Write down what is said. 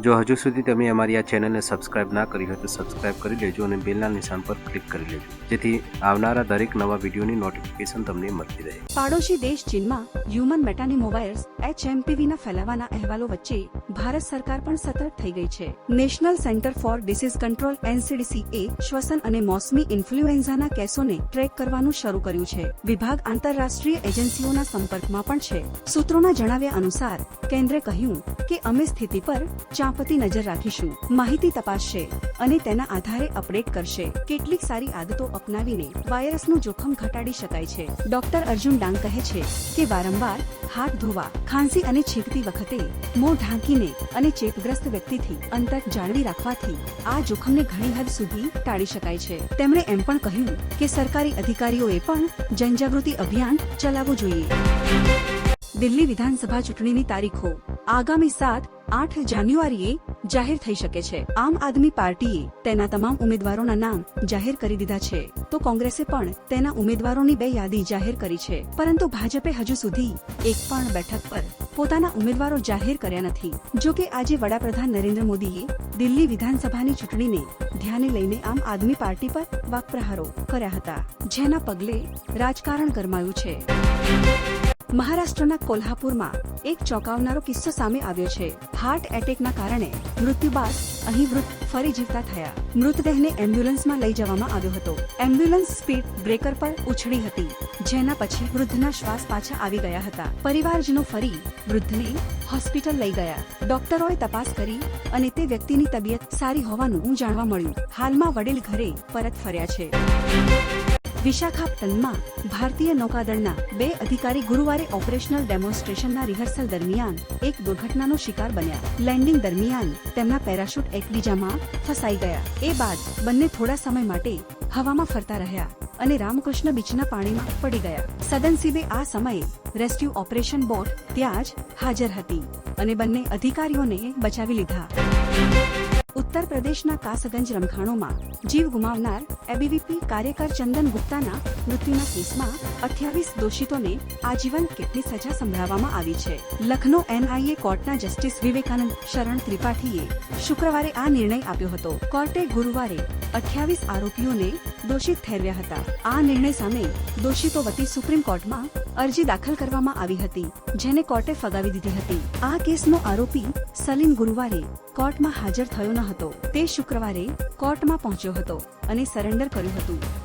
જો હજુ સુધી તમે અમારી આ ચેનલને સબસ્ક્રાઇબ ના કરી હોય તો સબસ્ક્રાઇબ કરી લેજો અને બેલના નિશાન પર ક્લિક કરી લેજો. જેથી આવનારા દરેક નવા વિડીયોની નોટિફિકેશન તમને મળતી રહે. પાડોશી દેશ ચીનમાં હ્યુમન મેટાનિમોવાયર્સ એચએમપીવીના ફેલાવાના અહેવાલો વચ્ચે ભારત સરકાર પણ સતર્ક થઈ ગઈ છે. National centre for disease control NCDC એ શ્વસન અને મોસમી ઇન્ફ્લુએન્ઝાના કેસોને ટ્રેક કરવાનું શરૂ કર્યું છે. વિભાગ આંતરરાષ્ટ્રીય એજન્સીઓના સંપર્કમાં પણ છે. સૂત્રોના જણાવ્યા અનુસાર, કેન્દ્રે કહ્યું કે અમે સ્થિતિ પર ચાંપતી નજર રાખીશું. માહિતી તપાસશે અને તેના આધારે અપડેટ કરશે. કેટલીક સારી આદતો અપનાવીને વાયરસનું જોખમ ઘટાડી શકાય છે. ડોક્ટર અર્જુન ડાંગ કહે છે કે વારંવાર હાથ ધોવા, ખાંસી અને છીંકતી વખતે મોં ઢાંકીને અને ચેપગ્રસ્ત વ્યક્તિથી અંતર જાળવી રાખવાથી આ જોખમને ઘણી હદ સુધી ટાળી શકાય છે. તેમણે એમ પણ કહ્યું કે સરકારી અધિકારીઓએ પણ જનજાગૃતિ અભિયાન ચલાવવું જોઈએ. દિલ્હી વિધાનસભા ચૂંટણીની તારીખો આગામી સાત, આઠ જાન્યુઆરીએ જાહેર થઈ શકે છે. આમ આદમી પાર્ટીએ તેના તમામ ઉમેદવારોના નામ જાહેર કરી દીધા છે. તો કોંગ્રેસે પણ તેના ઉમેદવારોની બે યાદી જાહેર કરી છે. પરંતુ ભાજપે હજુ સુધી એક પણ બેઠક પર પોતાના ઉમેદવારો જાહેર કર્યા નથી. જો કે આજે વડાપ્રધાન નરેન્દ્ર મોદીએ દિલ્હી વિધાનસભાની ચૂંટણીને ધ્યાને લઈને આમ આદમી પાર્ટી પર વાકપ્રહારો કર્યા હતા. જેના પગલે રાજકારણ ગરમાયું છે. મહારાષ્ટ્રના કોલ્હાપુરમાં એક ચોંકાવનારો કિસ્સો સામે આવ્યો છે. હાર્ટ એટેકના કારણે મૃત્યુ બાદ અહીં વૃદ્ધ ફરી જીવતા થયા. મૃતદેહને એમ્બ્યુલન્સમાં લઈ જવામાં આવ્યો હતો. એમ્બ્યુલન્સ સ્પીડ બ્રેકર પર ઉછળી હતી, જેના પછી વૃદ્ધના શ્વાસ પાછા આવી ગયા હતા. પરિવારજનો ફરી વૃદ્ધને હોસ્પિટલ લઈ ગયા. ડોક્ટરોએ તપાસ કરી અને તે વ્યક્તિની તબિયત સારી હોવાનું જાણવા મળ્યું. હાલમાં વડીલ ઘરે પરત ફર્યા છે. વિશાખાપટ્ટનમમાં ભારતીય નૌકાદળના બે અધિકારી ગુરુવારે ઓપરેશનલ ડેમોન્સ્ટ્રેશનના રિહર્સલ દરમિયાન એક દુર્ઘટનાનો શિકાર બન્યા. લેન્ડિંગ દરમિયાન તેમના પેરાશૂટ એકબીજામાં ફસાઈ ગયા. એ બાદ બંને થોડા સમય માટે હવામાં ફરતા રહ્યા અને રામકૃષ્ણ બીચના પાણીમાં પડી ગયા. સદનસીબે આ સમયે રેસ્ક્યુ ઓપરેશન બોટ ત્યાં જ હાજર હતી અને બંને અધિકારીઓને બચાવી લીધા. ઉત્તર પ્રદેશના કાસગંજ રમખાણોમાં જીવ ગુમાવનાર એબીવીપી કાર્યકર ચંદન ગુપ્તાના મૃત્યુના કેસમાં અઠ્યાવીસ દોષિતોને આજીવન કેટલી સજા સંભળાવવામાં આવી છે? લખનૌ એનઆઈએ કોર્ટના જસ્ટિસ વિવેકાનંદ શરણ ત્રિપાઠીએ શુક્રવારે આ નિર્ણય આપ્યો હતો. કોર્ટે ગુરુવારે અઠ્યાવીસ આરોપીઓને દોષિત ઠેરવ્યા હતા. આ નિર્ણય સામે દોષિતો વતી સુપ્રીમ કોર્ટમાં અરજી દાખલ કરવામાં આવી હતી, જેને કોર્ટે ફગાવી દીધી હતી. આ કેસનો આરોપી સલીમ ગુરુવારે કોર્ટમાં હાજર થયો ન હતો. તે શુક્રવારે કોર્ટમાં પહોંચ્યો હતો અને સરેન્ડર કર્યું હતું.